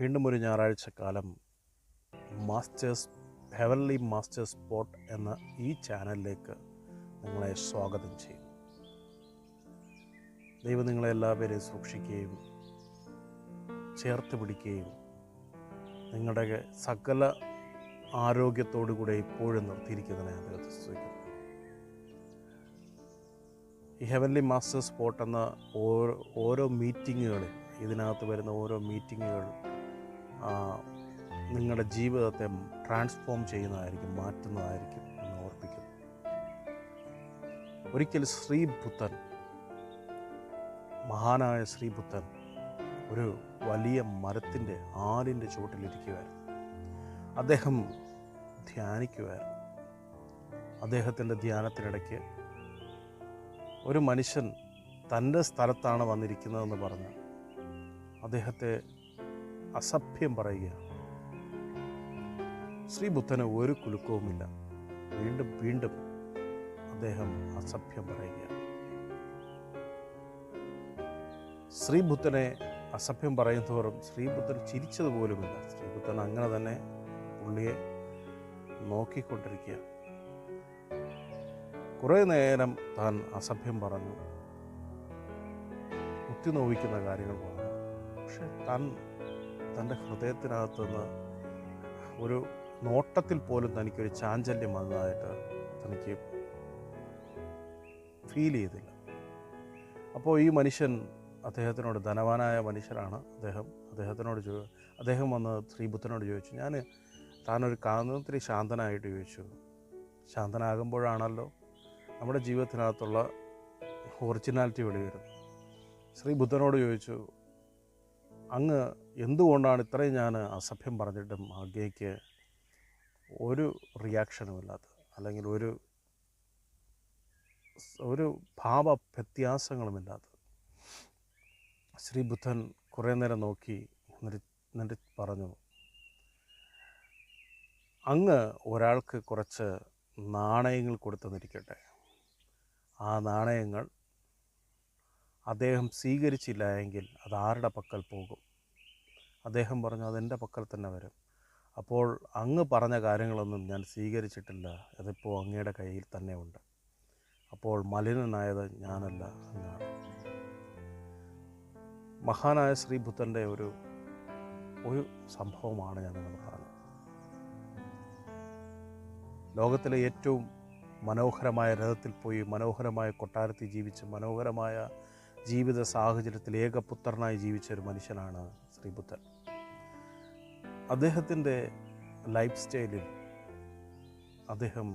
വീണ്ടും ഒരു ഞായറാഴ്ച കാലം മാസ്റ്റേഴ്സ് ഹെവൻലി മാസ്റ്റേഴ്സ് സ്പോട്ട് എന്ന ഈ ചാനലിലേക്ക് നിങ്ങളെ സ്വാഗതം ചെയ്യും. ദൈവം നിങ്ങളെ എല്ലാവരെയും സൂക്ഷിക്കുകയും ചേർത്ത് പിടിക്കുകയും നിങ്ങളുടെ സകല ആരോഗ്യത്തോടു കൂടെ ഇപ്പോഴും നിർത്തിയിരിക്കുന്നതിനെ അദ്ദേഹത്തെ സ്തുതിക്കുന്നു. ഈ ഹെവൻലി മാസ്റ്റേഴ്സ് സ്പോട്ട് എന്ന ഓരോ ഓരോ മീറ്റിങ്ങുകളിൽ ഇതിനകത്ത് വരുന്ന ഓരോ മീറ്റിങ്ങുകൾ നിങ്ങളുടെ ജീവിതത്തെ ട്രാൻസ്ഫോം ചെയ്യുന്നതായിരിക്കും മാറ്റുന്നതായിരിക്കും എന്ന് ഓർപ്പിക്കുന്നു. ഒരിക്കൽ ശ്രീബുദ്ധൻ മഹാനായ ശ്രീബുദ്ധൻ ഒരു വലിയ മരത്തിന്റെ ആലിന്റെ ചുവട്ടിലിരിക്കുമായിരുന്നു അദ്ദേഹം ധ്യാനിക്കുമായിരുന്നു അദ്ദേഹത്തിന്റെ ധ്യാനത്തിനിടയ്ക്ക് ഒരു മനുഷ്യൻ തന്റെ സ്ഥലത്താണ് വന്നിരിക്കുന്നതെന്ന് പറഞ്ഞ് അദ്ദേഹത്തെ അസഭ്യം പറയുകയാണ്. ശ്രീബുദ്ധന് ഒരു കുലുക്കവുമില്ല. വീണ്ടും വീണ്ടും അദ്ദേഹം അസഭ്യം പറയുകയാണ്. ശ്രീബുദ്ധനെ അസഭ്യം പറയുന്നതോറും ശ്രീബുദ്ധൻ ചിരിച്ചതുപോലുമില്ല. ശ്രീബുദ്ധൻ അങ്ങനെ തന്നെ പുള്ളിയെ നോക്കിക്കൊണ്ടിരിക്കുക കുറേ നേരം താൻ അസഭ്യം പറഞ്ഞു. കുത്തി നോവിക്കുന്ന കാര്യങ്ങൾ പറഞ്ഞു. പക്ഷെ താൻ തന്റെ ഹൃദയത്തിനകത്തുനിന്ന് ഒരു നോട്ടത്തിൽ പോലും തനിക്കൊരു ചാഞ്ചല്യം വന്നതായിട്ട് തനിക്ക് ഫീൽ ചെയ്തില്ല. അപ്പോൾ ഈ മനുഷ്യൻ അദ്ദേഹത്തിനോട് ധനവാനായ മനുഷ്യനാണ് അദ്ദേഹം അദ്ദേഹത്തിനോട് ചോ അദ്ദേഹം വന്ന് ശ്രീബുദ്ധനോട് ചോദിച്ചു ഞാൻ താനൊരു കാന്തത്തിരി ശാന്തനായിട്ട് ചോദിച്ചു. ശാന്തനാകുമ്പോഴാണല്ലോ നമ്മുടെ ജീവിതത്തിനകത്തുള്ള ഒറിജിനാലിറ്റി വെളിവരുന്നത്. ശ്രീബുദ്ധനോട് ശ്രീ ബുദ്ധനോട് ചോദിച്ചു അങ്ങ് എന്തുകൊണ്ടാണ് ഇത്രയും ഞാൻ അസഭ്യം പറഞ്ഞിട്ടും അങ്ങേക്ക് ഒരു റിയാക്ഷനും ഇല്ലാത്തത്? അല്ലെങ്കിൽ ഒരു ഒരു ഭാവ വ്യത്യാസങ്ങളുമില്ലാത്തത് ശ്രീ ബുദ്ധൻ കുറേ നേരം നോക്കി എന്നിട്ട് പറഞ്ഞു അങ്ങ് ഒരാൾക്ക് കുറച്ച് നാണയങ്ങൾ കൊടുത്തെന്നിരിക്കട്ടെ ആ നാണയങ്ങൾ അദ്ദേഹം സ്വീകരിച്ചില്ല എങ്കിൽ അത് ആരുടെ പക്കൽ പോകും? അദ്ദേഹം പറഞ്ഞു അതെന്റെ പക്കൽ തന്നെ വരും. അപ്പോൾ അങ്ങ് പറഞ്ഞ കാര്യങ്ങളൊന്നും ഞാൻ സ്വീകരിച്ചിട്ടില്ല. അതിപ്പോൾ അങ്ങയുടെ കയ്യിൽ തന്നെ ഉണ്ട്. അപ്പോൾ മലിനനായത് ഞാനല്ല അങ്ങാണ് മഹാനായ ശ്രീ ബുദ്ധന്റെ ഒരു ഒരു സംഭവമാണ് ഞാൻ നിങ്ങൾ പറഞ്ഞത്. ലോകത്തിലെ ഏറ്റവും മനോഹരമായ രഥത്തിൽ പോയി മനോഹരമായ കൊട്ടാരത്തിൽ ജീവിച്ച് മനോഹരമായ ജീവിത സാഹചര്യത്തിൽ ഏകപുത്രനായി ജീവിച്ച ഒരു മനുഷ്യനാണ് ശ്രീബുദ്ധൻ അദ്ദേഹത്തിന്റെ ലൈഫ് സ്റ്റൈലിൽ അദ്ദേഹം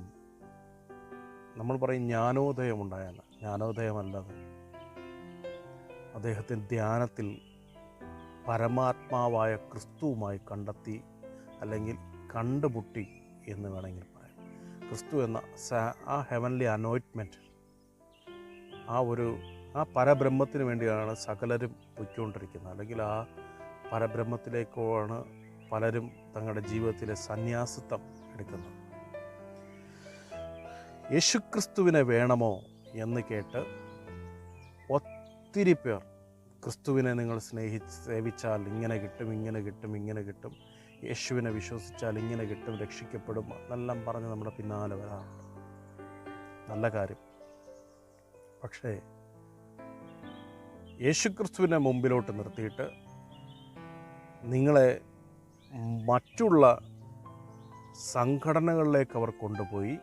നമ്മൾ പറയും ജ്ഞാനോദയം ഉണ്ടായാണ് ജ്ഞാനോദയമല്ലത് അദ്ദേഹത്തിന്റെ ധ്യാനത്തിൽ പരമാത്മാവായ ക്രിസ്തുവുമായി കണ്ടെത്തി അല്ലെങ്കിൽ കണ്ടുമുട്ടി എന്ന് വേണമെങ്കിൽ പറയാം. ക്രിസ്തു എന്ന ആ ഹെവൻലി അനോയിൻമെന്റ് ആ ഒരു ആ പരബ്രഹ്മത്തിന് വേണ്ടിയാണ് സകലരും പൊയ്ക്കൊണ്ടിരിക്കുന്നത്. അല്ലെങ്കിൽ ആ പരബ്രഹ്മത്തിലേക്കാണ് പലരും തങ്ങളുടെ ജീവിതത്തിലെ സന്യാസിത്വം എടുക്കുന്നത് യേശുക്രിസ്തുവിനെ വേണമോ എന്ന് കേട്ട് ഒത്തിരി പേർ ക്രിസ്തുവിനെ നിങ്ങൾ സ്നേഹി സേവിച്ചാൽ ഇങ്ങനെ കിട്ടും ഇങ്ങനെ കിട്ടും ഇങ്ങനെ കിട്ടും. യേശുവിനെ വിശ്വസിച്ചാൽ ഇങ്ങനെ കിട്ടും രക്ഷിക്കപ്പെടും. എന്നെല്ലാം പറഞ്ഞ് നമ്മുടെ പിന്നാലെ വരാറുണ്ട്. നല്ല കാര്യം. പക്ഷേ യേശുക്രിസ്തുവിനെ മുമ്പിലോട്ട് നിർത്തിയിട്ട് നിങ്ങളെ മറ്റുള്ള സംഘടനകളിലേക്ക് അവർ കൊണ്ടുപോയി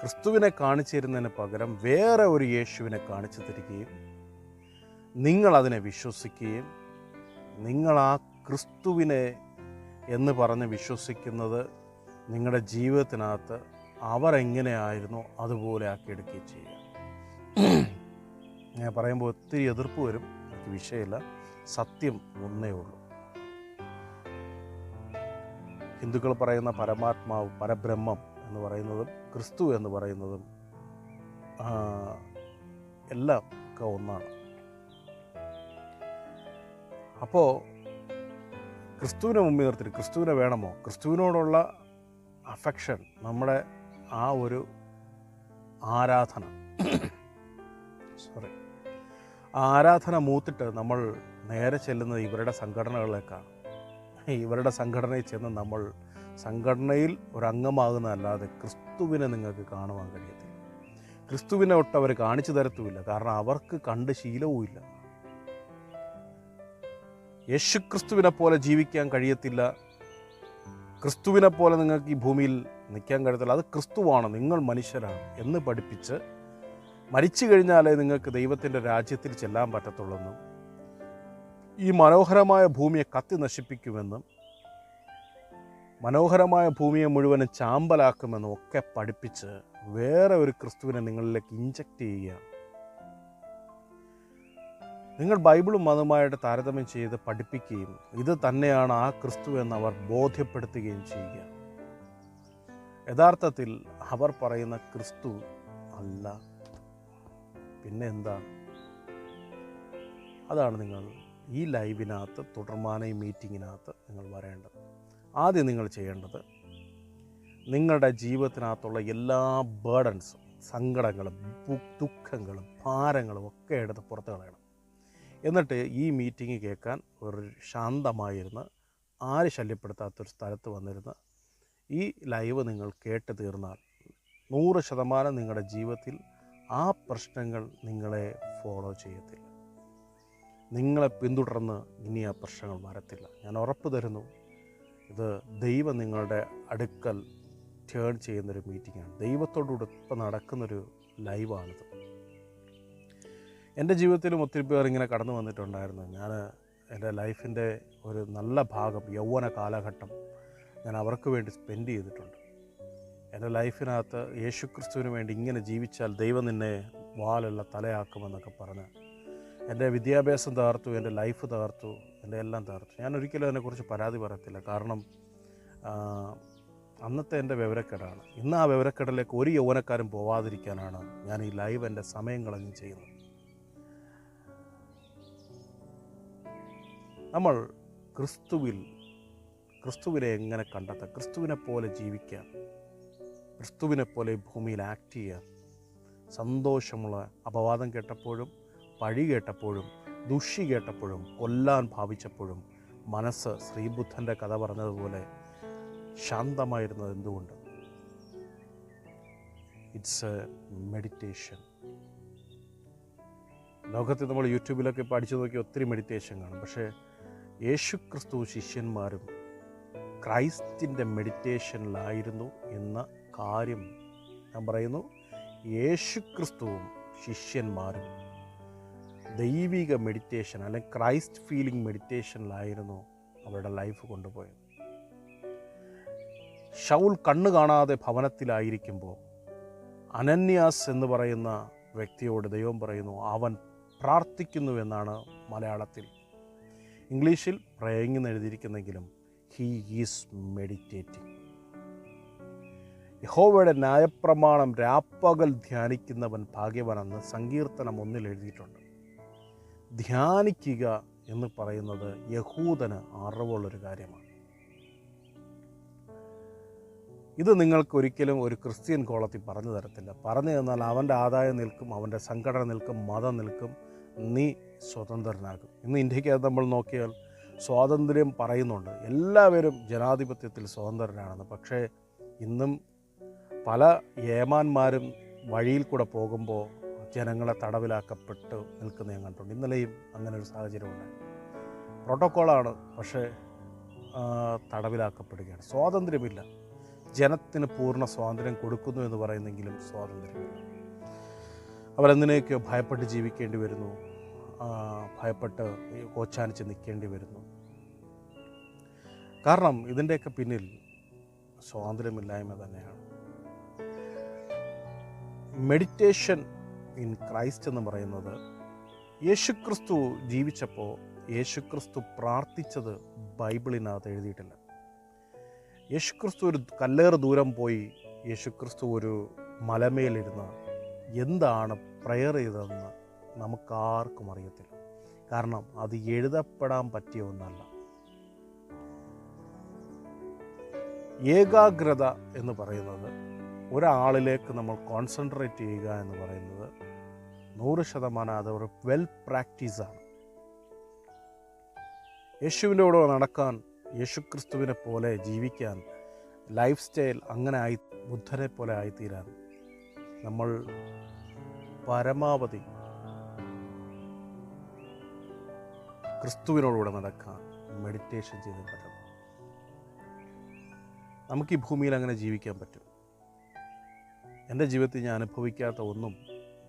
ക്രിസ്തുവിനെ കാണിച്ചു തരുന്നതിന് പകരം വേറെ ഒരു യേശുവിനെ കാണിച്ചു തരികയും നിങ്ങളതിനെ വിശ്വസിക്കുകയും നിങ്ങൾ ആ ക്രിസ്തുവിനെ എന്ന് പറഞ്ഞ് വിശ്വസിക്കുന്നത് നിങ്ങളുടെ ജീവിതത്തിനകത്ത് അവർ എങ്ങനെയായിരുന്നോ അതുപോലെ ആക്കിയെടുക്കുകയും ചെയ്യുക. ഞാൻ പറയുമ്പോൾ ഒത്തിരി എതിർപ്പ് വരും വിഷയമില്ല. സത്യം ഒന്നേ ഉള്ളൂ. ഹിന്ദുക്കൾ പറയുന്ന പരമാത്മാവ് പരബ്രഹ്മം എന്ന് പറയുന്നതും ക്രിസ്തു എന്ന് പറയുന്നതും എല്ലാം ഒക്കെ ഒന്നാണ്. അപ്പോൾ ക്രിസ്തുവിനെ മുമ്പിൽ നിർത്തി ക്രിസ്തുവിനെ വേണമോ? ക്രിസ്തുവിനോടുള്ള അഫെക്ഷൻ നമ്മുടെ ആ ഒരു ആരാധന. സോറി ആരാധന മൂത്തിട്ട് നമ്മൾ നേരെ ചെല്ലുന്നത് ഇവരുടെ സംഘടനകളിലേക്കാണ്. ഇവരുടെ സംഘടനയിൽ ചെന്ന് നമ്മൾ സംഘടനയിൽ ഒരംഗമാകുന്നതല്ലാതെ ക്രിസ്തുവിനെ നിങ്ങൾക്ക് കാണുവാൻ കഴിയത്തില്ല. ക്രിസ്തുവിനെ ഒട്ട് അവർ കാണിച്ചു തരത്തുമില്ല. കാരണം അവർക്ക് കണ്ട് ശീലവുമില്ല യേശുക്രിസ്തുവിനെ പോലെ ജീവിക്കാൻ കഴിയത്തില്ല. ക്രിസ്തുവിനെ പോലെ നിങ്ങൾക്ക് ഈ ഭൂമിയിൽ നിൽക്കാൻ കഴിയത്തില്ല. അത് ക്രിസ്തുവാണ് നിങ്ങൾ മനുഷ്യരാണ് എന്ന് പഠിപ്പിച്ച് മരിച്ചു കഴിഞ്ഞാലേ നിങ്ങൾക്ക് ദൈവത്തിന്റെ രാജ്യത്തിൽ ചെല്ലാൻ പറ്റത്തുള്ളെന്നും ഈ മനോഹരമായ ഭൂമിയെ കത്തി നശിപ്പിക്കുമെന്നും മനോഹരമായ ഭൂമിയെ മുഴുവനും ചാമ്പലാക്കുമെന്നും ഒക്കെ പഠിപ്പിച്ച് വേറെ ഒരു ക്രിസ്തുവിനെ നിങ്ങളിലേക്ക് ഇഞ്ചക്ട് ചെയ്യുക നിങ്ങൾ ബൈബിളും മതമായിട്ട് താരതമ്യം ചെയ്ത് പഠിപ്പിക്കുകയും ഇത് തന്നെയാണ് ആ ക്രിസ്തു എന്ന് അവർ ബോധ്യപ്പെടുത്തുകയും ചെയ്യുക. യഥാർത്ഥത്തിൽ അവർ പറയുന്ന ക്രിസ്തു അല്ല. പിന്നെ എന്താ? അതാണ് നിങ്ങൾ ഈ ലൈവിനകത്ത് തുടർമാന ഈ മീറ്റിങ്ങിനകത്ത് നിങ്ങൾ വരേണ്ടത്. ആദ്യം നിങ്ങൾ ചെയ്യേണ്ടത് നിങ്ങളുടെ ജീവിതത്തിനകത്തുള്ള എല്ലാ ബേർഡൻസും സങ്കടങ്ങളും ദുഃഖങ്ങളും ഭാരങ്ങളും ഒക്കെ എടുത്ത് പുറത്ത് കളയണം. എന്നിട്ട് ഈ മീറ്റിംഗ് കേൾക്കാൻ ഒരു ശാന്തമായിരുന്ന് ആര് ശല്യപ്പെടുത്താത്തൊരു സ്ഥലത്ത് വന്നിരുന്ന് ഈ ലൈവ് നിങ്ങൾ കേട്ട് തീർന്നാൽ നൂറ് ശതമാനം നിങ്ങളുടെ ജീവിതത്തിൽ ആ പ്രശ്നങ്ങൾ നിങ്ങളെ ഫോളോ ചെയ്യത്തില്ല. നിങ്ങളെ പിന്തുടർന്ന് ഇനി ആ പ്രശ്നങ്ങൾ മാറത്തില്ല. ഞാൻ ഉറപ്പ് തരുന്നു. ഇത് ദൈവം നിങ്ങളുടെ അടുക്കൽ ടേൺ ചെയ്യുന്നൊരു മീറ്റിംഗാണ് ദൈവത്തോടുകൂടി ഇപ്പം നടക്കുന്നൊരു ലൈവാണിത് എന്റെ ജീവിതത്തിലും ഒത്തിരി പേർ ഇങ്ങനെ കടന്നു വന്നിട്ടുണ്ടായിരുന്നു. ഞാൻ എന്റെ ലൈഫിന്റെ ഒരു നല്ല ഭാഗം യൗവന കാലഘട്ടം ഞാൻ അവർക്ക് വേണ്ടി സ്പെൻഡ് ചെയ്തിട്ടുണ്ട്. എന്റെ ലൈഫിനകത്ത് യേശുക്രിസ്തുവിന് വേണ്ടി ഇങ്ങനെ ജീവിച്ചാൽ ദൈവം നിന്നെ വാലുള്ള തലയാക്കുമെന്നൊക്കെ പറഞ്ഞ് എന്റെ വിദ്യാഭ്യാസം തകർത്തു എന്റെ ലൈഫ് തകർത്തു എന്റെ എല്ലാം തകർത്തു. ഞാൻ ഒരിക്കലും അതിനെക്കുറിച്ച് പരാതി പറയത്തില്ല. കാരണം അന്നത്തെ എന്റെ വിവരക്കേടാണ്. ഇന്ന് ആ വിവരക്കേടിലേക്ക് ഒരു യൗവനക്കാരും പോവാതിരിക്കാനാണ് ഞാൻ ഈ ലൈവ് എന്റെ സമയം കളഞ്ഞ് ചെയ്യുന്നത്. നമ്മൾ ക്രിസ്തുവിൽ ക്രിസ്തുവിനെ എങ്ങനെ കണ്ടെത്താം? ക്രിസ്തുവിനെ പോലെ ജീവിക്കാം. ക്രിസ്തുവിനെ പോലെ ഭൂമിയിൽ ആക്ട് ചെയ്യാം. സന്തോഷമുള്ള അപവാദം കേട്ടപ്പോഴും പഴി കേട്ടപ്പോഴും ദുഷി കേട്ടപ്പോഴും കൊല്ലാൻ ഭാവിച്ചപ്പോഴും മനസ്സ് ശ്രീബുദ്ധന്റെ കഥ പറഞ്ഞതുപോലെ ശാന്തമായിരുന്നത് എന്തുകൊണ്ട്? ഇറ്റ്സ് എ മെഡിറ്റേഷൻ ലോകത്തിൽ നമ്മൾ യൂട്യൂബിലൊക്കെ ഇപ്പോൾ അടിച്ചു നോക്കി ഒത്തിരി മെഡിറ്റേഷൻ കാണും. പക്ഷേ യേശു ക്രിസ്തു ശിഷ്യന്മാരും ക്രൈസ്റ്റിന്റെ മെഡിറ്റേഷനിലായിരുന്നു എന്ന കാര്യം ഞാൻ പറയുന്നു. യേശു ക്രിസ്തുവും ശിഷ്യന്മാരും ദൈവിക മെഡിറ്റേഷൻ അല്ലെങ്കിൽ ക്രൈസ്റ്റ് ഫീലിംഗ് മെഡിറ്റേഷനിലായിരുന്നു അവരുടെ ലൈഫ് കൊണ്ടുപോയത്. ഷൗൽ കണ്ണു കാണാതെ ഭവനത്തിലായിരിക്കുമ്പോൾ അനന്യാസ് എന്ന് പറയുന്ന വ്യക്തിയോട് ദൈവം പറയുന്നു അവൻ പ്രാർത്ഥിക്കുന്നു എന്നാണ് മലയാളത്തിൽ. ഇംഗ്ലീഷിൽ പ്രേയിങ് എഴുതിയിരിക്കുന്നെങ്കിലും ഹീ ഈസ് മെഡിറ്റേറ്റിംഗ് യഹോവയുടെ ന്യായപ്രമാണം രാപ്പകൽ ധ്യാനിക്കുന്നവൻ ഭാഗ്യവാനെന്ന് സങ്കീർത്തനം ഒന്നിൽ എഴുതിയിട്ടുണ്ട്. ധ്യാനിക്കുക എന്ന് പറയുന്നത് യഹൂദന് അറിവുള്ളൊരു കാര്യമാണ്. ഇത് നിങ്ങൾക്ക് ഒരിക്കലും ഒരു ക്രിസ്ത്യൻ കോളത്തിൽ പറഞ്ഞു തരത്തില്ല. പറഞ്ഞു തന്നാൽ അവന്റെ ആദായം നിൽക്കും അവന്റെ സംഘടന നിൽക്കും മതം നിൽക്കും. നീ സ്വതന്ത്രനാകും. ഇന്ന് ഇന്ത്യക്കകത്ത് നമ്മൾ നോക്കിയാൽ സ്വാതന്ത്ര്യം പറയുന്നുണ്ട്. എല്ലാവരും ജനാധിപത്യത്തിൽ സ്വതന്ത്രരാണെന്ന്. പക്ഷേ ഇന്നും പല ഏമാന്മാരും വഴിയിൽ കൂടെ പോകുമ്പോൾ ജനങ്ങളെ തടവിലാക്കപ്പെട്ട് നിൽക്കുന്ന ഞാൻ കണ്ടിട്ടുണ്ട്. ഇന്നലെയും അങ്ങനെ ഒരു സാഹചര്യമുണ്ട്. പ്രോട്ടോക്കോളാണ് പക്ഷേ തടവിലാക്കപ്പെടുകയാണ്. സ്വാതന്ത്ര്യമില്ല. ജനത്തിന് പൂർണ സ്വാതന്ത്ര്യം കൊടുക്കുന്നു എന്ന് പറയുന്നെങ്കിലും സ്വാതന്ത്ര്യമില്ല. അവരെന്തിനെയൊക്കെയോ ഭയപ്പെട്ട് ജീവിക്കേണ്ടി വരുന്നു. ഭയപ്പെട്ട് കോച്ചാനിച്ച് നിൽക്കേണ്ടി വരുന്നു. കാരണം ഇതിന്റെയൊക്കെ പിന്നിൽ സ്വാതന്ത്ര്യമില്ലായ്മ തന്നെയാണ്. മെഡിറ്റേഷൻ ഇൻ ക്രൈസ്റ്റ് എന്ന് പറയുന്നത് യേശുക്രിസ്തു ജീവിച്ചപ്പോൾ യേശുക്രിസ്തു പ്രാർത്ഥിച്ചത് ബൈബിളിനകത്ത് എഴുതിയിട്ടില്ല. യേശുക്രിസ്തു ഒരു കല്ലേറ് ദൂരം പോയി യേശുക്രിസ്തു ഒരു മലമേലിരുന്ന് എന്താണ് പ്രയർ ചെയ്തതെന്ന് നമുക്കാർക്കും അറിയത്തില്ല. കാരണം അത് എഴുതപ്പെടാൻ പറ്റിയ ഒന്നല്ല. ഏകാഗ്രത എന്ന് പറയുന്നത് ഒരാളിലേക്ക് നമ്മൾ കോൺസെൻട്രേറ്റ് ചെയ്യുക എന്ന് പറയുന്നത് നൂറ് ശതമാനം അത് ഒരു വെൽ പ്രാക്ടീസാണ് യേശുവിന്റെ കൂടെ നടക്കാൻ യേശുക്രിസ്തുവിനെ പോലെ ജീവിക്കാൻ ലൈഫ് സ്റ്റൈൽ അങ്ങനെ ആയി ബുദ്ധനെ പോലെ ആയിത്തീരാൻ നമ്മൾ പരമാവധി ക്രിസ്തുവിനോടുകൂടെ നടക്കാൻ മെഡിറ്റേഷൻ ചെയ്ത് പറ്റും നമുക്ക് ഈ ഭൂമിയിൽ അങ്ങനെ ജീവിക്കാൻ പറ്റും. എന്റെ ജീവിതത്തിൽ ഞാൻ അനുഭവിക്കാത്ത ഒന്നും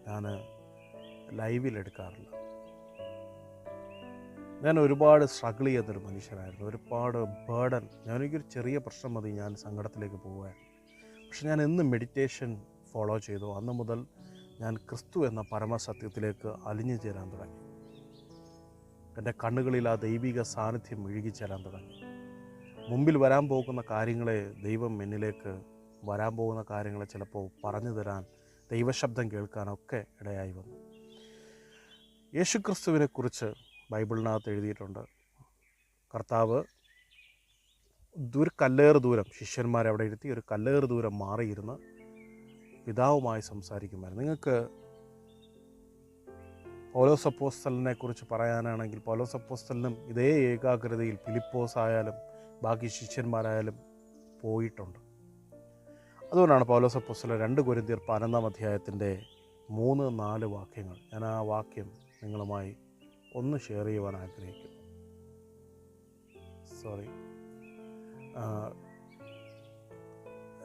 ഞാൻ ലൈവിലെടുക്കാറില്ല. ഞാൻ ഒരുപാട് സ്ട്രഗിൾ ചെയ്യുന്നൊരു മനുഷ്യനായിരുന്നു. ഒരുപാട് ബേർഡൻ ഞാനെനിക്കൊരു ചെറിയ പ്രശ്നം മതി ഞാൻ സങ്കടത്തിലേക്ക് പോകാൻ പക്ഷെ ഞാൻ എന്ന് മെഡിറ്റേഷൻ ഫോളോ ചെയ്തു. അന്ന് മുതൽ ഞാൻ ക്രിസ്തു എന്ന പരമസത്യത്തിലേക്ക് അലിഞ്ഞു ചേരാൻ തുടങ്ങി. എന്റെ കണ്ണുകളിൽ ആ ദൈവിക സാന്നിധ്യം മുഴുകിച്ചേരാൻ തുടങ്ങി. മുമ്പിൽ വരാൻ പോകുന്ന കാര്യങ്ങളെ ദൈവം എന്നിലേക്ക് വരാൻ പോകുന്ന കാര്യങ്ങളെ ചിലപ്പോൾ പറഞ്ഞു തരാൻ ദൈവശബ്ദം കേൾക്കാനൊക്കെ ഇടയായി വന്നു. യേശുക്രിസ്തുവിനെക്കുറിച്ച് ബൈബിളിനകത്ത് എഴുതിയിട്ടുണ്ട്. കർത്താവ് ഒരു കല്ലേറ് ദൂരം ശിഷ്യന്മാരെ അവിടെ ഇരുത്തി ഒരു കല്ലേറ് ദൂരം മാറിയിരുന്ന് പിതാവുമായി സംസാരിക്കുമായിരുന്നു. നിങ്ങൾക്ക് പൗലോസ് കുറിച്ച് പറയാനാണെങ്കിൽ പൗലോസ് ഇതേ ഏകാഗ്രതയിൽ ഫിലിപ്പോസ് ആയാലും ബാക്കി ശിഷ്യന്മാരായാലും പോയിട്ടുണ്ട്. അതുകൊണ്ടാണ് പൗലോസ് പുസ്തല രണ്ട് കുരുന്തിയർ പതിനൊന്നാം അധ്യായത്തിന്റെ മൂന്ന് നാല് വാക്യങ്ങൾ. ഞാൻ ആ വാക്യം നിങ്ങളുമായി ഒന്ന് ഷെയർ ചെയ്യുവാൻ ആഗ്രഹിക്കുന്നു. സോറി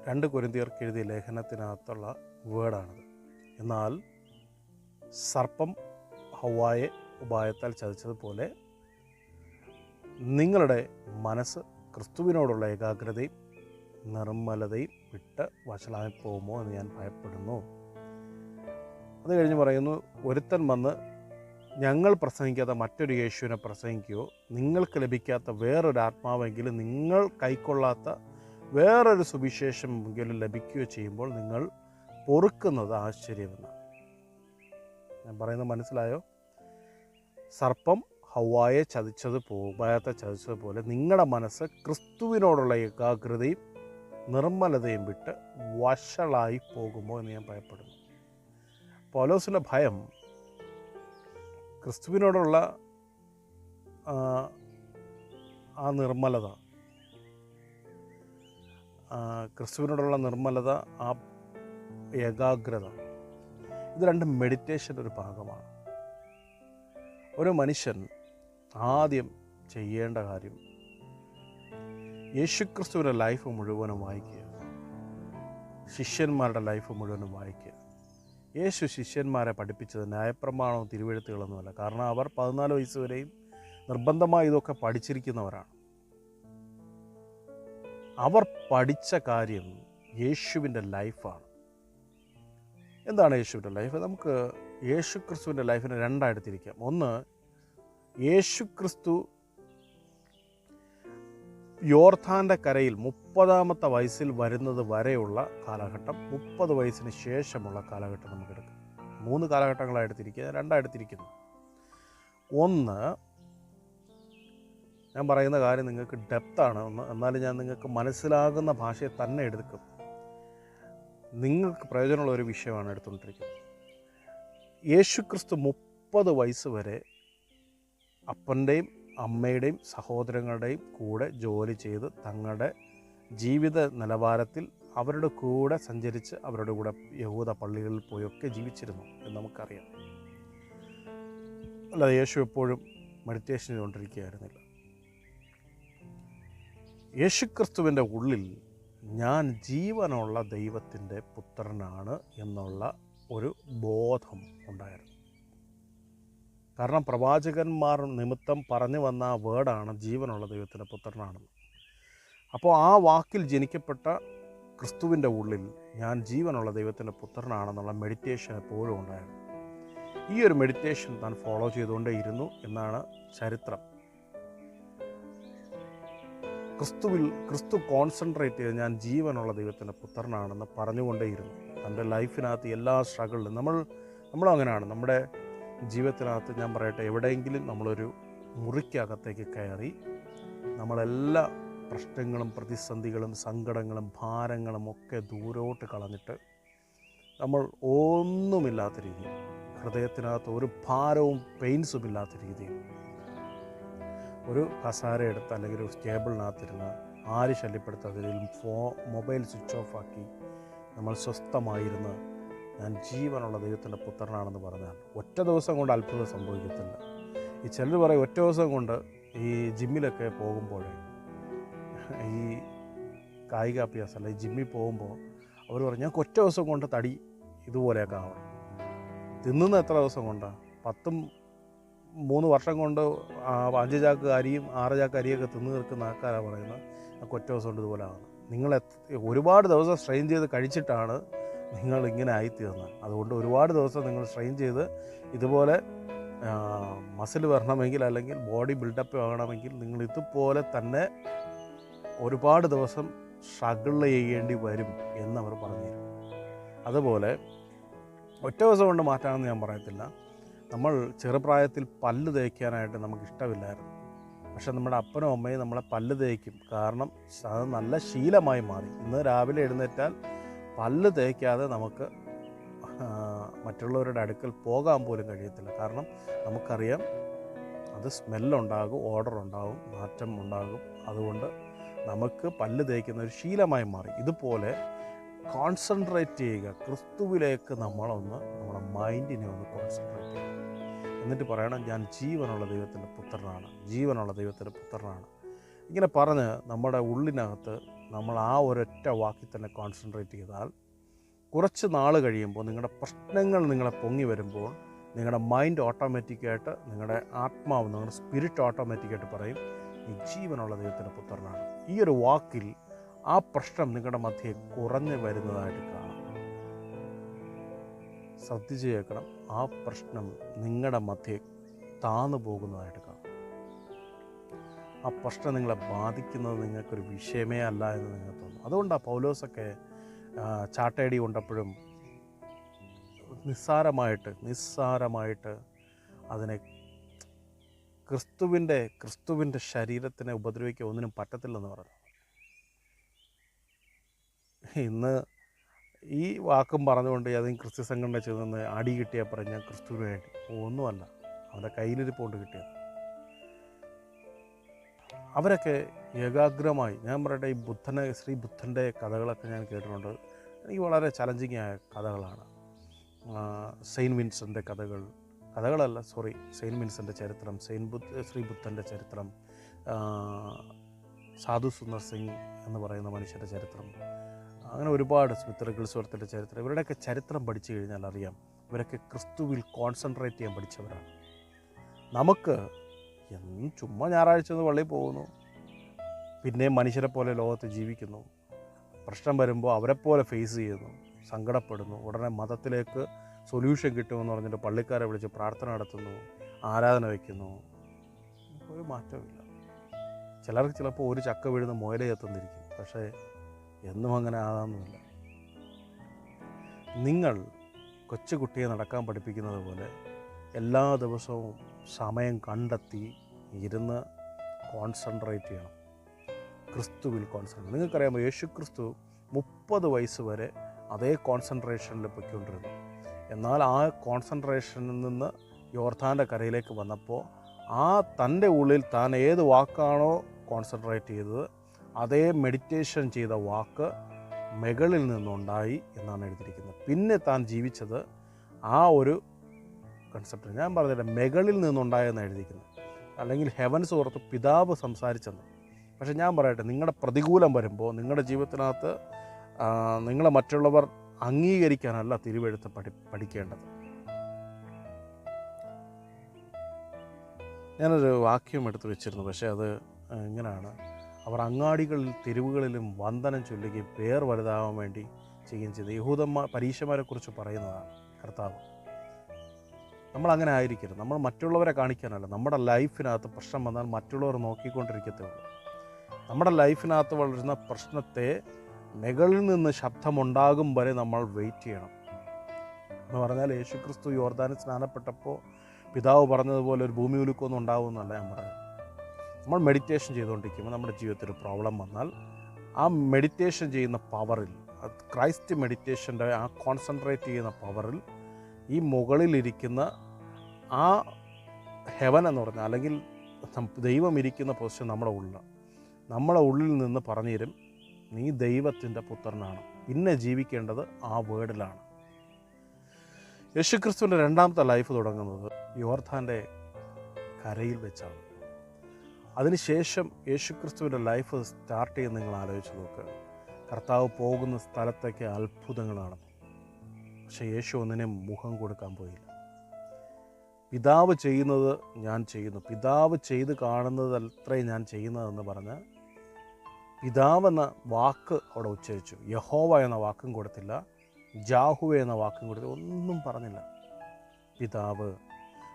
രണ്ട് കുരുന്തിയർക്ക് എഴുതിയ ലേഖനത്തിനകത്തുള്ള വേർഡാണിത്. എന്നാൽ സർപ്പം ഹവായെ ഉപായത്താൽ ചതിച്ചതുപോലെ നിങ്ങളുടെ മനസ്സ് ക്രിസ്തുവിനോടുള്ള ഏകാഗ്രതയും നിർമ്മലതയും വിട്ട് വഷളായി പോകുമോ എന്ന് ഞാൻ ഭയപ്പെടുന്നു. അത് കഴിഞ്ഞ് പറയുന്നു ഒരുത്തൻ വന്ന് ഞങ്ങൾ പ്രസംഗിക്കാത്ത മറ്റൊരു യേശുവിനെ പ്രസംഗിക്കുകയോ നിങ്ങൾക്ക് ലഭിക്കാത്ത വേറൊരു ആത്മാവെങ്കിലും നിങ്ങൾ കൈക്കൊള്ളാത്ത വേറൊരു സുവിശേഷം സുവിശേഷമെങ്കിലും ലഭിക്കുകയോ ചെയ്യുമ്പോൾ നിങ്ങൾ പൊറുക്കുന്നത് ആശ്ചര്യമെന്നാണ്. ഞാൻ പറയുന്നത് മനസ്സിലായോ? സർപ്പം ഹവായെ ചതിച്ചത് പോകാത്ത ചതിച്ചതുപോലെ നിങ്ങളുടെ മനസ്സ് ക്രിസ്തുവിനോടുള്ള ഏകാഗ്രതയും നിർമ്മലതയും വിട്ട് വഷളായി പോകുമോ എന്ന് ഞാൻ ഭയപ്പെടുന്നു. പോലോസിന്റെ ഭയം ക്രിസ്തുവിനോടുള്ള ആ, നിർമ്മലത ക്രിസ്തുവിനോടുള്ള നിർമ്മലത ആ ഏകാഗ്രത ഇത് രണ്ടും മെഡിറ്റേഷന്റെ ഒരു ഭാഗമാണ്. ഒരു മനുഷ്യൻ ആദ്യം ചെയ്യേണ്ട കാര്യം യേശുക്രിസ്തുവിന്റെ ലൈഫ് മുഴുവനും വായിക്കുക. ശിഷ്യന്മാരുടെ ലൈഫ് മുഴുവനും വായിക്കുക. യേശു ശിഷ്യന്മാരെ പഠിപ്പിച്ചത് ന്യായപ്രമാണവും തിരുവെഴുത്തുകളൊന്നുമല്ല കാരണം അവർ പതിനാല് വയസ്സ് വരെയും നിർബന്ധമായി ഇതൊക്കെ പഠിച്ചിരിക്കുന്നവരാണ്. അവർ പഠിച്ച കാര്യം യേശുവിന്റെ ലൈഫാണ്. എന്താണ് യേശുവിന്റെ ലൈഫ്? നമുക്ക് യേശു ക്രിസ്തുവിന്റെ ലൈഫിനെ രണ്ടായിട്ട് തിരിക്കാം ഒന്ന് യേശു ക്രിസ്തു യോർഥാന്റെ കരയിൽ മുപ്പതാമത്തെ വയസ്സിൽ വരുന്നത് വരെയുള്ള കാലഘട്ടം മുപ്പത് വയസ്സിന് ശേഷമുള്ള കാലഘട്ടം നമുക്ക് എടുക്കാം മൂന്ന് കാലഘട്ടങ്ങളായിട്ടിരിക്കുക രണ്ടായിട്ടിരിക്കുന്നു ഒന്ന് ഞാൻ പറയുന്ന കാര്യം നിങ്ങൾക്ക് ഡെപ്താണ് ഒന്ന് എന്നാലും ഞാൻ നിങ്ങൾക്ക് മനസ്സിലാകുന്ന ഭാഷയെ തന്നെ എടുക്കും. നിങ്ങൾക്ക് പ്രയോജനമുള്ള ഒരു വിഷയമാണ് എടുത്തുകൊണ്ടിരിക്കുന്നത്. യേശുക്രിസ്തു മുപ്പത് വയസ്സ് വരെ അപ്പന്റെയും അമ്മയുടെയും സഹോദരങ്ങളുടെയും കൂടെ ജോലി ചെയ്ത് തങ്ങളുടെ ജീവിത നിലവാരത്തിൽ അവരുടെ കൂടെ സഞ്ചരിച്ച് അവരുടെ കൂടെ യഹൂദ പള്ളികളിൽ പോയൊക്കെ ജീവിച്ചിരുന്നു എന്ന് നമുക്കറിയാം. അല്ലാതെ യേശു എപ്പോഴും മെഡിറ്റേഷൻ ചെയ്തുകൊണ്ടിരിക്കുകയായിരുന്നില്ല. യേശുക്രിസ്തുവിന്റെ ഉള്ളിൽ ഞാൻ ജീവനുള്ള ദൈവത്തിന്റെ പുത്രനാണ് എന്നുള്ള ഒരു ബോധം ഉണ്ടായിരുന്നു. കാരണം പ്രവാചകന്മാർ നിമിത്തം പറഞ്ഞു വന്ന ആ വേർഡാണ് ജീവനുള്ള ദൈവത്തിന്റെ പുത്രനാണെന്ന്. അപ്പോൾ ആ വാക്കിൽ ജനിക്കപ്പെട്ട ക്രിസ്തുവിന്റെ ഉള്ളിൽ ഞാൻ ജീവനുള്ള ദൈവത്തിന്റെ പുത്രനാണെന്നുള്ള മെഡിറ്റേഷൻ എപ്പോഴും ഉണ്ടായിരുന്നു. ഈ ഒരു മെഡിറ്റേഷൻ താൻ ഫോളോ ചെയ്തുകൊണ്ടേയിരുന്നു എന്നാണ് ചരിത്രം. ക്രിസ്തുവിൽ ക്രിസ്തു കോൺസെൻട്രേറ്റ് ചെയ്ത് ഞാൻ ജീവനുള്ള ദൈവത്തിന്റെ പുത്രനാണെന്ന് പറഞ്ഞുകൊണ്ടേയിരുന്നു തന്റെ ലൈഫിനകത്ത് എല്ലാ സ്ട്രഗിളിലും നമ്മൾ നമ്മളും അങ്ങനെയാണ്. നമ്മുടെ ജീവിതത്തിനകത്ത് ഞാൻ പറയട്ടെ എവിടെയെങ്കിലും നമ്മളൊരു മുറിക്കകത്തേക്ക് കയറി നമ്മളെല്ലാ പ്രശ്നങ്ങളും പ്രതിസന്ധികളും സങ്കടങ്ങളും ഭാരങ്ങളും ഒക്കെ ദൂരോട്ട് കളഞ്ഞിട്ട് നമ്മൾ ഒന്നുമില്ലാത്ത രീതിയിൽ ഹൃദയത്തിനകത്ത് ഒരു ഭാരവും പെയിൻസും ഇല്ലാത്ത രീതിയിൽ ഒരു കസാര എടുത്ത് അല്ലെങ്കിൽ ഒരു സ്റ്റേബിളിനകത്തിരുന്ന് ആര് ശല്യപ്പെടുത്താതിലും ഫോ മൊബൈൽ സ്വിച്ച് ഓഫ് ആക്കി നമ്മൾ സ്വസ്ഥമായിരുന്ന് ഞാൻ ജീവനുള്ള ദൈവത്തിന്റെ പുത്രനാണെന്ന് പറഞ്ഞാൽ ഒറ്റ ദിവസം കൊണ്ട് അത്ഭുതം സംഭവിക്കത്തില്ല. ഈ ചിലർ പറയും ഒറ്റ ദിവസം കൊണ്ട് ഈ ജിമ്മിലൊക്കെ പോകുമ്പോൾ ഈ കായികാഭ്യാസം അല്ല ഈ ജിമ്മിൽ പോകുമ്പോൾ അവർ പറഞ്ഞു ഞങ്ങൾക്ക് ഒറ്റ ദിവസം കൊണ്ട് തടി ഇതുപോലെയൊക്കെ ആവണം. തിന്നുന്ന എത്ര ദിവസം കൊണ്ടാണ് പത്തും മൂന്ന് വർഷം കൊണ്ട് അഞ്ച് ചാക്ക് അരിയും ആറ് ചാക്ക് അരിയൊക്കെ തിന്നു തീർക്കുന്ന ആൾക്കാരാണ് പറയുന്നത് ഞങ്ങൾക്ക് ഒറ്റ ദിവസം കൊണ്ട് ഇതുപോലെ ആവണം. നിങ്ങൾ ഒരുപാട് ദിവസം സ്ട്രെയിൻ ചെയ്ത് കഴിച്ചിട്ടാണ് നിങ്ങൾ ഇങ്ങനെ ആയിത്തീർന്ന്. അതുകൊണ്ട് ഒരുപാട് ദിവസം നിങ്ങൾ സ്ട്രെയിൻ ചെയ്ത് ഇതുപോലെ മസിൽ വരണമെങ്കിൽ അല്ലെങ്കിൽ ബോഡി ബിൽഡപ്പ് ആകണമെങ്കിൽ നിങ്ങൾ ഇതുപോലെ തന്നെ ഒരുപാട് ദിവസം സ്ട്രഗിൾ ചെയ്യേണ്ടി വരും എന്നവർ പറഞ്ഞു അതുപോലെ ഒറ്റ ദിവസം കൊണ്ട് മാറ്റാമെന്ന് ഞാൻ പറയത്തില്ല. നമ്മൾ ചെറുപ്രായത്തിൽ പല്ല് തേക്കാനായിട്ട് നമുക്ക് ഇഷ്ടമില്ലായിരുന്നു. പക്ഷെ നമ്മുടെ അപ്പനും അമ്മയും നമ്മളെ പല്ല് തേക്കും. കാരണം അത് നല്ല ശീലമായി മാറി. ഇന്ന് രാവിലെ എഴുന്നേറ്റാൽ പല്ല് തേക്കാതെ നമുക്ക് മറ്റുള്ളവരുടെ അടുക്കൽ പോകാൻ പോലും കഴിയത്തില്ല. കാരണം നമുക്കറിയാം അത് സ്മെല്ലുണ്ടാകും ഓർഡർ ഉണ്ടാകും മാറ്റം ഉണ്ടാകും. അതുകൊണ്ട് നമുക്ക് പല്ല് തേക്കുന്ന ഒരു ശീലമായി മാറി. ഇതുപോലെ കോൺസെൻട്രേറ്റ് ചെയ്യുക. ക്രിസ്തുവിലേക്ക് നമ്മളൊന്ന് നമ്മുടെ മൈൻഡിനെ ഒന്ന് കോൺസെൻട്രേറ്റ് ചെയ്യുക. എന്നിട്ട് പറയണം ഞാൻ ജീവനുള്ള ദൈവത്തിന്റെ പുത്രനാണ്. ജീവനുള്ള ദൈവത്തിന്റെ പുത്രനാണ്. ഇങ്ങനെ പറഞ്ഞ് നമ്മുടെ ഉള്ളിനകത്ത് നമ്മൾ ആ ഒരൊറ്റ വാക്കിൽ തന്നെ കോൺസെൻട്രേറ്റ് ചെയ്താൽ കുറച്ച് നാൾ കഴിയുമ്പോൾ നിങ്ങളുടെ പ്രശ്നങ്ങൾ നിങ്ങളെ പൊങ്ങി വരുമ്പോൾ നിങ്ങളുടെ മൈൻഡ് ഓട്ടോമാറ്റിക്കായിട്ട് നിങ്ങളുടെ ആത്മാവ് നിങ്ങളുടെ സ്പിരിറ്റ് ഓട്ടോമാറ്റിക്കായിട്ട് പറയും നീ ജീവനുള്ള ദൈവത്തിന്റെ പുത്രനാണ്. ഈ ഒരു വാക്കിൽ ആ പ്രശ്നം നിങ്ങളുടെ മധ്യേ കുറഞ്ഞു വരുന്നതായിട്ട് കാണാം. ശ്രദ്ധിച്ചു കേൾക്കണം ആ പ്രശ്നം നിങ്ങളുടെ മധ്യേ താന്നു പോകുന്നതായിട്ട് കാണാം. ആ പ്രശ്നം നിങ്ങളെ ബാധിക്കുന്നത് നിങ്ങൾക്കൊരു വിഷയമേ അല്ല എന്ന് നിങ്ങൾക്ക് തോന്നും. അതുകൊണ്ടാണ് പൗലോസൊക്കെ ചാട്ടയടി കൊണ്ടപ്പോഴും നിസ്സാരമായിട്ട് നിസ്സാരമായിട്ട് അതിനെ ക്രിസ്തുവിന്റെ ക്രിസ്തുവിന്റെ ശരീരത്തിനെ ഉപദ്രവിക്കുക ഒന്നിനും പറ്റത്തില്ലെന്ന് പറഞ്ഞു. ഇന്ന് ഈ വാക്കും പറഞ്ഞുകൊണ്ട് ഏതെങ്കിലും ക്രിസ്തു സംഘടന ചെന്ന് അടി കിട്ടിയാൽ പറഞ്ഞാൽ ക്രിസ്തുവിന് വേണ്ടി ഒന്നുമല്ല അവന്റെ കയ്യിലിരിപ്പോണ്ട് കിട്ടിയത്. അവരൊക്കെ ഏകാഗ്രമായി ഞാൻ പറയട്ടെ ഈ ബുദ്ധനെ ശ്രീ ബുദ്ധന്റെ കഥകളൊക്കെ ഞാൻ കേട്ടിട്ടുണ്ട്. എനിക്ക് വളരെ ചലഞ്ചിങ് ആയ കഥകളാണ്. സെയിന്റ് വിൻസന്റെ കഥകൾ കഥകളല്ല സോറി സെയിന്റ് വിൻസന്റെ ചരിത്രം സെയിൻ ബുദ്ധ ശ്രീ ബുദ്ധന്റെ ചരിത്രം സാധു സുന്ദർ സിംഗ് എന്ന് പറയുന്ന മനുഷ്യന്റെ ചരിത്രം അങ്ങനെ ഒരുപാട് സ്മിത്ത് റിഗിൾസ്വർത്തിന്റെ ചരിത്രം ഇവരുടെയൊക്കെ ചരിത്രം പഠിച്ചു കഴിഞ്ഞാൽ അറിയാം ഇവരൊക്കെ ക്രിസ്തുവിൽ കോൺസെൻട്രേറ്റ് ചെയ്യാൻ പഠിച്ചവരാണ്. നമുക്ക് എന്നും ചുമ്മാ ഞായറാഴ്ച ഒന്ന് പള്ളിയിൽ പോകുന്നു. പിന്നെയും മനുഷ്യരെ പോലെ ലോകത്ത് ജീവിക്കുന്നു. പ്രശ്നം വരുമ്പോൾ അവരെപ്പോലെ ഫേസ് ചെയ്യുന്നു. സങ്കടപ്പെടുന്നു. ഉടനെ മതത്തിലേക്ക് സൊല്യൂഷൻ കിട്ടുമെന്ന് പറഞ്ഞിട്ട് പള്ളിക്കാരെ വിളിച്ച് പ്രാർത്ഥന നടത്തുന്നു. ആരാധന വയ്ക്കുന്നു. ഒരു മാറ്റമില്ല ചിലർക്ക് ചിലപ്പോൾ ഒരു ചക്ക വീഴുന്ന മുയലേ എത്തുന്നിരിക്കും. പക്ഷേ എന്നും അങ്ങനെ ആകാമെന്നില്ല. നിങ്ങൾ കൊച്ചുകുട്ടിയെ നടക്കാൻ പഠിപ്പിക്കുന്നത് പോലെ എല്ലാ ദിവസവും സമയം കണ്ടെത്തി ഇരുന്ന് കോൺസെൻട്രേറ്റ് ചെയ്യണം. ക്രിസ്തുവിൽ കോൺസെൻട്രേറ്റ് നിങ്ങൾക്കറിയാമോ യേശു ക്രിസ്തു മുപ്പത് വയസ്സ് വരെ അതേ കോൺസെൻട്രേഷനിൽ പൊയ്ക്കൊണ്ടിരുന്നു. എന്നാൽ ആ കോൺസെൻട്രേഷനിൽ നിന്ന് യോർത്താന്റെ കരയിലേക്ക് വന്നപ്പോൾ ആ തന്റെ ഉള്ളിൽ താൻ ഏത് വാക്കാണോ കോൺസെൻട്രേറ്റ് ചെയ്തത് അതേ മെഡിറ്റേഷൻ ചെയ്ത വാക്ക് മുകളിൽ നിന്നുണ്ടായി എന്നാണ് എഴുതിയിരിക്കുന്നത്. പിന്നെ താൻ ജീവിച്ചത് ആ ഒരു കൺസെപ്റ്റ് ഞാൻ പറഞ്ഞില്ല മെകളിൽ നിന്നുണ്ടായെന്ന് എഴുതിയിരിക്കുന്നത്. അല്ലെങ്കിൽ ഹെവൻസ് ഓർത്ത് പിതാവ് സംസാരിച്ചെന്ന്. പക്ഷേ ഞാൻ പറയട്ടെ നിങ്ങളുടെ പ്രതികൂലം വരുമ്പോൾ നിങ്ങളുടെ ജീവിതത്തിനകത്ത് നിങ്ങളെ മറ്റുള്ളവർ അംഗീകരിക്കാനല്ല തിരുവെഴുത്ത് പഠി പഠിക്കേണ്ടത്. ഞാനൊരു വാക്യം എടുത്തു വെച്ചിരുന്നു. പക്ഷേ അത് ഇങ്ങനെയാണ് അവർ അങ്ങാടികളിൽ തെരുവുകളിലും വന്ദനം ചൊല്ലുകയും പേർ വലുതാവാൻ വേണ്ടി ചെയ്യുകയും ചെയ്തു. യഹൂദന്മാർ പരീക്ഷമാരെക്കുറിച്ച് പറയുന്നതാണ് കർത്താവ്. നമ്മൾ അങ്ങനെ ആയിരിക്കരുത്. നമ്മൾ മറ്റുള്ളവരെ കാണിക്കാനല്ല. നമ്മുടെ ലൈഫിനകത്ത് പ്രശ്നം വന്നാൽ മറ്റുള്ളവർ നോക്കിക്കൊണ്ടിരിക്കത്തേ ഉള്ളൂ. നമ്മുടെ ലൈഫിനകത്ത് വളരുന്ന പ്രശ്നത്തെ മുകളിൽ നിന്ന് ശബ്ദമുണ്ടാകും വരെ നമ്മൾ വെയിറ്റ് ചെയ്യണം. എന്ന് പറഞ്ഞാൽ യേശു ക്രിസ്തു യോർദാനിൽ സ്നാനപ്പെട്ടപ്പോൾ പിതാവ് പറഞ്ഞതുപോലെ ഒരു ഭൂമി ഉലുക്കൊന്നും ഉണ്ടാവുമെന്നല്ല ഞാൻ പറയുന്നത്. നമ്മൾ മെഡിറ്റേഷൻ ചെയ്തുകൊണ്ടിരിക്കുമ്പോൾ നമ്മുടെ ജീവിതത്തിൽ ഒരു പ്രോബ്ലം വന്നാൽ ആ മെഡിറ്റേഷൻ ചെയ്യുന്ന പവറിൽ ക്രൈസ്റ്റ് മെഡിറ്റേഷന്റെ ആ കോൺസെൻട്രേറ്റ് ചെയ്യുന്ന പവറിൽ ഈ മുകളിലിരിക്കുന്ന ആ ഹെവൻ എന്ന് പറഞ്ഞാൽ അല്ലെങ്കിൽ ദൈവം ഇരിക്കുന്ന പൊസിഷൻ നമ്മുടെ ഉള്ളിലാണ് നമ്മളെ ഉള്ളിൽ നിന്ന് പറഞ്ഞു തരും നീ ദൈവത്തിന്റെ പുത്രനാണ്. പിന്നെ ജീവിക്കേണ്ടത് ആ വേർഡിലാണ്. യേശുക്രിസ്തുവിന്റെ രണ്ടാമത്തെ ലൈഫ് തുടങ്ങുന്നത് യോർധാന്റെ കരയിൽ വെച്ചാണ്. അതിനുശേഷം യേശുക്രിസ്തുവിന്റെ ലൈഫ് സ്റ്റാർട്ട് ചെയ്യുന്ന നിങ്ങൾ ആലോചിച്ച് നോക്കുക കർത്താവ് പോകുന്ന സ്ഥലത്തൊക്കെ അത്ഭുതങ്ങളാണ്. പക്ഷേ യേശു ഒന്നിനെ മുഖം കൊടുക്കാൻ പോയില്ല. പിതാവ് ചെയ്യുന്നത് ഞാൻ ചെയ്യുന്നു. പിതാവ് ചെയ്ത് കാണുന്നത് അത്രയും ഞാൻ ചെയ്യുന്നതെന്ന് പറഞ്ഞ് പിതാവ് എന്ന വാക്ക് അവിടെ ഉച്ചരിച്ചു. യഹോവ എന്ന വാക്കും കൊടുത്തില്ല. ജാഹുവ എന്ന വാക്കും കൊടുത്തില്ല. ഒന്നും പറഞ്ഞില്ല. പിതാവ്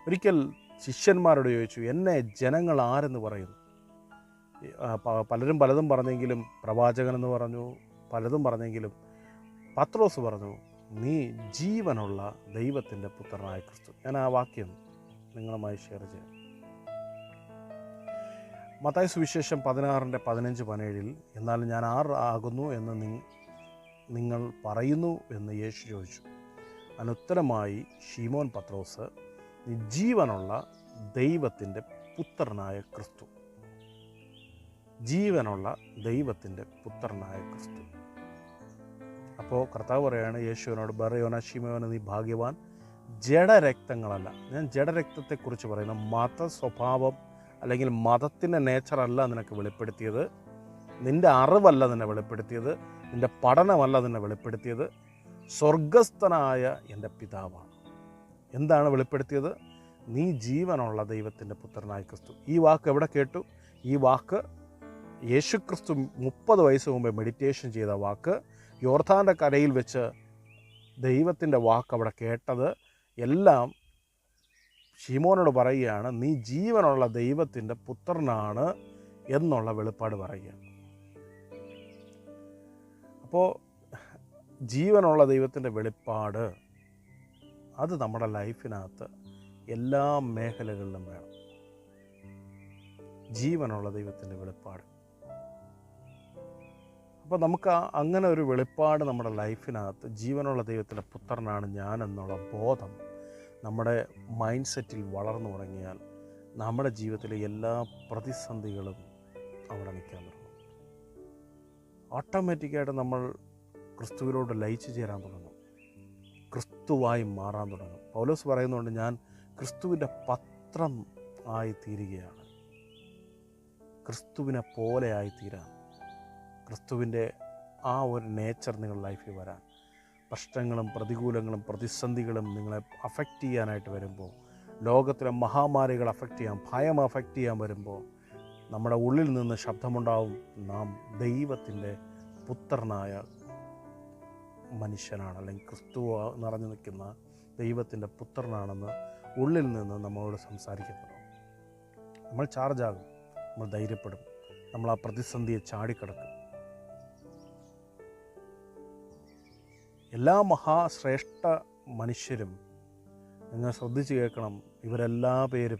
ഒരിക്കൽ ശിഷ്യന്മാരോട് ചോദിച്ചു എന്നെ ജനങ്ങൾ ആരെന്ന് പറയുന്നു? പലരും പലതും പറഞ്ഞെങ്കിലും പ്രവാചകൻ എന്ന് പറഞ്ഞു പലതും പറഞ്ഞെങ്കിലും പത്രോസ് പറഞ്ഞു നീ ജീവനുള്ള ദൈവത്തിന്റെ പുത്രനായ ക്രിസ്തു. ഞാൻ ആ വാക്യം നിങ്ങളുമായി ഷെയർ ചെയ്യാം. മത്തായ സുവിശേഷം പതിനാറിന്റെ പതിനഞ്ച് പതിനേഴിൽ എന്നാൽ ഞാൻ ആർ ആകുന്നു എന്ന് നിങ്ങൾ പറയുന്നു എന്ന് യേശു ചോദിച്ചു. അനുത്തരമായി ഷീമോൻ പത്രോസ് ജീവനുള്ള ദൈവത്തിന്റെ പുത്രനായ ക്രിസ്തു. ജീവനുള്ള ദൈവത്തിന്റെ പുത്രനായ ക്രിസ്തു. അപ്പോൾ കർത്താവ് പറയാണ് യേശുവിനോട് ബറയോന ഷീമോന നീ ഭാഗ്യവാൻ. ജഡരക്തങ്ങളല്ല. ഞാൻ ജഡരക്തത്തെക്കുറിച്ച് പറയുന്ന മത സ്വഭാവം അല്ലെങ്കിൽ മതത്തിന്റെ നേച്ചറല്ല നിനക്ക് വെളിപ്പെടുത്തിയത്. നിന്റെ അറിവല്ല നിന്നെ വെളിപ്പെടുത്തിയത്. നിന്റെ പഠനമല്ല നിന്നെ വെളിപ്പെടുത്തിയത്. സ്വർഗസ്ഥനായ എന്റെ പിതാവാണ്. എന്താണ് വെളിപ്പെടുത്തിയത്? നീ ജീവനുള്ള ദൈവത്തിന്റെ പുത്രനായ ക്രിസ്തു. ഈ വാക്ക് എവിടെ കേട്ടു? ഈ വാക്ക് യേശുക്രിസ്തു മുപ്പത് വയസ്സ് മുമ്പേ മെഡിറ്റേഷൻ ചെയ്ത വാക്ക്. യോർധാന്റെ കരയിൽ വെച്ച് ദൈവത്തിന്റെ വാക്ക് അവിടെ കേട്ടത്. എല്ലാം ഷിമോനോട് പറയുകയാണ് നീ ജീവനുള്ള ദൈവത്തിന്റെ പുത്രനാണ് എന്നുള്ള വെളിപ്പാട് പറയുകയാണ്. അപ്പോൾ ജീവനുള്ള ദൈവത്തിന്റെ വെളിപ്പാട് അത് നമ്മുടെ ലൈഫിനകത്ത് എല്ലാ മേഖലകളിലും വേണം. ജീവനുള്ള ദൈവത്തിന്റെ വെളിപ്പാട്. അപ്പോൾ നമുക്ക് അങ്ങനെ ഒരു വെളിപ്പാട് നമ്മുടെ ലൈഫിനകത്ത് ജീവനുള്ള ദൈവത്തിന്റെ പുത്രനാണ് ഞാൻ എന്നുള്ള ബോധം നമ്മുടെ മൈൻഡ് സെറ്റിൽ വളർന്നു തുടങ്ങിയാൽ നമ്മുടെ ജീവിതത്തിലെ എല്ലാ പ്രതിസന്ധികളും അവിടെ നിൽക്കാൻ തുടങ്ങും. ഓട്ടോമാറ്റിക്കായിട്ട് നമ്മൾ ക്രിസ്തുവിനോട് ലയിച്ചു ചേരാൻ തുടങ്ങും. ക്രിസ്തുവായി മാറാൻ തുടങ്ങും. പൗലോസ് പറയുന്നുണ്ട് ഞാൻ ക്രിസ്തുവിന്റെ പത്രം ആയി തീരുകയാണ് ക്രിസ്തുവിനെ പോലെ ആയി തീരാൻ ക്രിസ്തുവിന്റെ ആ ഒരു നേച്ചർ നിങ്ങളുടെ ലൈഫിൽ വരാൻ. പ്രശ്നങ്ങളും പ്രതികൂലങ്ങളും പ്രതിസന്ധികളും നിങ്ങളെ അഫക്റ്റ് ചെയ്യാനായിട്ട് വരുമ്പോൾ ലോകത്തിലെ മഹാമാരികൾ അഫക്റ്റ് ചെയ്യാം ഭയം അഫക്റ്റ് ചെയ്യാൻ വരുമ്പോൾ നമ്മുടെ ഉള്ളിൽ നിന്ന് ശബ്ദമുണ്ടാവും. നാം ദൈവത്തിന്റെ പുത്രനായ മനുഷ്യനാണ് അല്ലെങ്കിൽ ക്രിസ്തു നിറഞ്ഞു നിൽക്കുന്ന ദൈവത്തിന്റെ പുത്രനാണെന്ന് ഉള്ളിൽ നിന്ന് നമ്മളോട് സംസാരിക്കപ്പെടും. നമ്മൾ ചാർജാകും നമ്മൾ ധൈര്യപ്പെടും. നമ്മൾ ആ പ്രതിസന്ധിയെ ചാടിക്കിടക്കും. എല്ലാ മഹാശ്രേഷ്ഠ മനുഷ്യരും നിങ്ങൾ ശ്രദ്ധിച്ചു കേൾക്കണം ഇവരെല്ലാ പേരും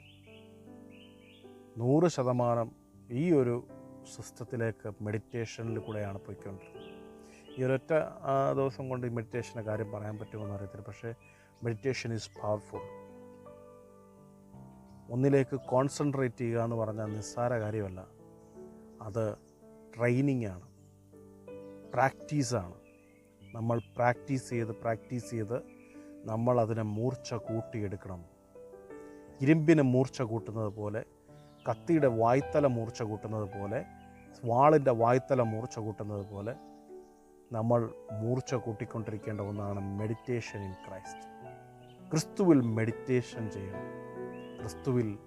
നൂറ് ശതമാനം ഈ ഒരു സിസ്റ്റത്തിലേക്ക് മെഡിറ്റേഷനിൽ കൂടെയാണ് പോയിക്കൊണ്ടിരുന്നത്. ഈ ഒരൊറ്റ ദിവസം കൊണ്ട് ഈ മെഡിറ്റേഷന്റെ കാര്യം പറയാൻ പറ്റുമെന്ന് അറിയത്തില്ല പക്ഷേ മെഡിറ്റേഷൻ ഈസ് പവർഫുൾ ഒന്നിലേക്ക് കോൺസെൻട്രേറ്റ് ചെയ്യുക എന്ന് പറഞ്ഞാൽ നിസ്സാര കാര്യമല്ല. അത് ട്രെയിനിങ് ആണ്. പ്രാക്ടീസാണ് നമ്മൾ പ്രാക്ടീസ് ചെയ്ത് പ്രാക്ടീസ് ചെയ്ത് നമ്മൾ അതിനെ മൂർച്ച കൂട്ടിയെടുക്കണം. ഇരുമ്പിന് മൂർച്ച കൂട്ടുന്നത് പോലെ കത്തിയുടെ വായ്ത്തല മൂർച്ച കൂട്ടുന്നത് പോലെ വാളിന്റെ വായ്ത്തല മൂർച്ച കൂട്ടുന്നത് പോലെ നമ്മൾ മൂർച്ച കൂട്ടിക്കൊണ്ടിരിക്കേണ്ട ഒന്നാണ് മെഡിറ്റേഷൻ ഇൻ ക്രൈസ്റ്റ് ക്രിസ്തുവിൽ മെഡിറ്റേഷൻ ചെയ്യണം. ക്രിസ്തുവിൽ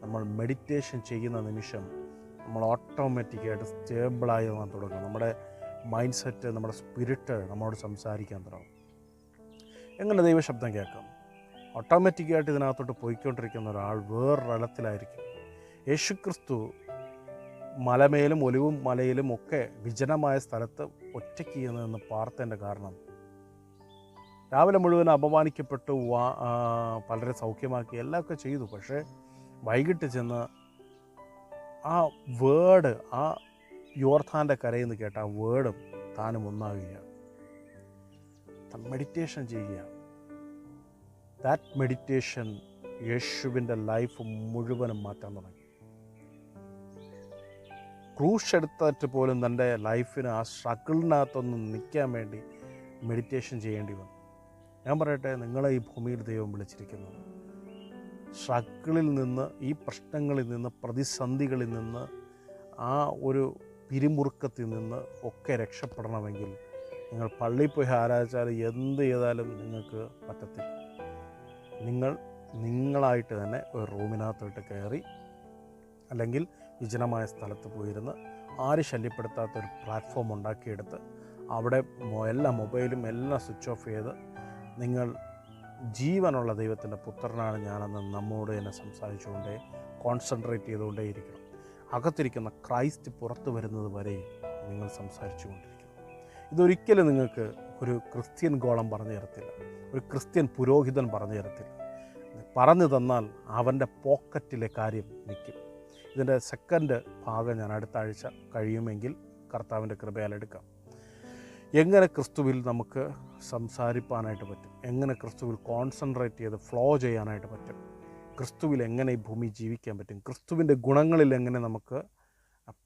നമ്മൾ മെഡിറ്റേഷൻ ചെയ്യുന്ന നിമിഷം നമ്മൾ ഓട്ടോമാറ്റിക്കായിട്ട് സ്റ്റേബിളായി തുടങ്ങും നമ്മുടെ മൈൻഡ് സെറ്റ് നമ്മുടെ സ്പിരിറ്റ് നമ്മളോട് സംസാരിക്കാൻ തുടങ്ങും. എങ്ങനെ ദൈവശബ്ദം കേൾക്കാം? ഓട്ടോമാറ്റിക്കായിട്ട് ഇതിനകത്തോട്ട് പോയിക്കൊണ്ടിരിക്കുന്ന ഒരാൾ വേറൊരലത്തിലായിരിക്കും. യേശുക്രിസ്തു മലമേലും ഒലിവും മലയിലും ഒക്കെ വിജനമായ സ്ഥലത്ത് ഒറ്റയ്ക്ക് ചെയ്യുന്നതെന്ന് പാർത്തതിന്റെ കാരണം രാവിലെ മുഴുവൻ അപമാനിക്കപ്പെട്ടു വാ പലരെ സൗഖ്യമാക്കി എല്ലാമൊക്കെ ചെയ്തു. പക്ഷേ വൈകിട്ട് ചെന്ന് ആ വേർഡ് ആ യോർത്ഥാന്റെ കരയിൽ കേട്ട ആ വേർഡും താനും ഒന്നാകുകയാണ് മെഡിറ്റേഷൻ ചെയ്യുകയാണ് ദാറ്റ് മെഡിറ്റേഷൻ യേശുവിന്റെ ലൈഫ് മുഴുവനും മാറ്റാൻ തുടങ്ങി. ക്രൂഷ് എടുത്തിട്ട് പോലും തന്റെ ലൈഫിന് ആ സ്ട്രഗിളിനകത്തൊന്ന് നിൽക്കാൻ വേണ്ടി മെഡിറ്റേഷൻ ചെയ്യേണ്ടി വന്നു. ഞാൻ പറയട്ടെ നിങ്ങളെ ഈ ഭൂമിയിൽ ദൈവം വിളിച്ചിരിക്കുന്നത് സ്ട്രഗിളിൽ നിന്ന് ഈ പ്രശ്നങ്ങളിൽ നിന്ന് പ്രതിസന്ധികളിൽ നിന്ന് ആ ഒരു പിരിമുറുക്കത്തിൽ നിന്ന് ഒക്കെ രക്ഷപ്പെടണമെങ്കിൽ നിങ്ങൾ പള്ളിയിൽ പോയി ആരാധിച്ചാൽ എന്ത് ചെയ്താലും നിങ്ങൾക്ക് പറ്റത്തില്ല. നിങ്ങൾ നിങ്ങളായിട്ട് തന്നെ ഒരു റൂമിനകത്തോട്ട് കയറി അല്ലെങ്കിൽ വിജനമായ സ്ഥലത്ത് പോയിരുന്ന് ആര് ശല്യപ്പെടുത്താത്ത ഒരു പ്ലാറ്റ്ഫോം ഉണ്ടാക്കിയെടുത്ത് അവിടെ എല്ലാ മൊബൈലും എല്ലാം സ്വിച്ച് ഓഫ് ചെയ്ത് നിങ്ങൾ ജീവനുള്ള ദൈവത്തിന്റെ പുത്രനാണ് ഞാനെന്ന് നമ്മോട് തന്നെ സംസാരിച്ചുകൊണ്ടേ കോൺസെൻട്രേറ്റ് ചെയ്തുകൊണ്ടേ ഇരിക്കണം അകത്തിരിക്കുന്ന ക്രൈസ്റ്റ് പുറത്തു വരുന്നത് വരെ നിങ്ങൾ സംസാരിച്ചു കൊണ്ടിരിക്കുന്നു ഇതൊരിക്കലും നിങ്ങൾക്ക് ഒരു ക്രിസ്ത്യൻ ഗോളം പറഞ്ഞു തരത്തില്ല. ഒരു ക്രിസ്ത്യൻ പുരോഹിതൻ പറഞ്ഞു തരത്തില്ല. പറഞ്ഞു തന്നാൽ അവന്റെ പോക്കറ്റിലെ കാര്യം നിൽക്കും. ഇതിന്റെ സെക്കൻഡ് ഭാഗം ഞാൻ അടുത്ത ആഴ്ച കഴിയുമെങ്കിൽ കർത്താവിന്റെ കൃപയാൽ എടുക്കാം. എങ്ങനെ ക്രിസ്തുവിൽ നമുക്ക് സംസാരിപ്പാനായിട്ട് പറ്റും? എങ്ങനെ ക്രിസ്തുവിൽ കോൺസെൻട്രേറ്റ് ചെയ്ത് ഫ്ലോ ചെയ്യാനായിട്ട് പറ്റും? ക്രിസ്തുവിൽ എങ്ങനെ ഈ ഭൂമി ജീവിക്കാൻ പറ്റും? ക്രിസ്തുവിന്റെ ഗുണങ്ങളിൽ എങ്ങനെ നമുക്ക്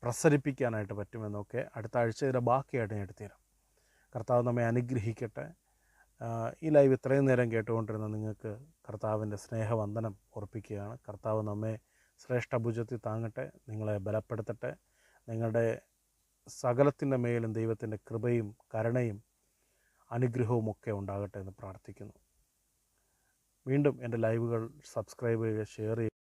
പ്രസരിപ്പിക്കാനായിട്ട് പറ്റുമെന്നൊക്കെ അടുത്ത ആഴ്ചയുടെ ബാക്കിയായിട്ട് ഞാൻ എടുത്തുതരാം. കർത്താവ് നമ്മെ അനുഗ്രഹിക്കട്ടെ. ഈ ലൈവ് ഇത്രയും നേരം കേട്ടുകൊണ്ടിരുന്ന നിങ്ങൾക്ക് കർത്താവിന്റെ സ്നേഹവന്ദനം ഓർപ്പിക്കുകയാണ് കർത്താവ് നമ്മെ ശ്രേഷ്ഠ ഭുജത്തിൽ താങ്ങട്ടെ നിങ്ങളെ ബലപ്പെടുത്തട്ടെ. നിങ്ങളുടെ സകലത്തിന്റെ മേലും ദൈവത്തിന്റെ കൃപയും കരുണയും അനുഗ്രഹവും ഒക്കെ ഉണ്ടാകട്ടെ എന്ന് പ്രാർത്ഥിക്കുന്നു. വീണ്ടും എന്റെ ലൈവുകൾ സബ്സ്ക്രൈബ് ചെയ്യുക ഷെയർ ചെയ്യുക.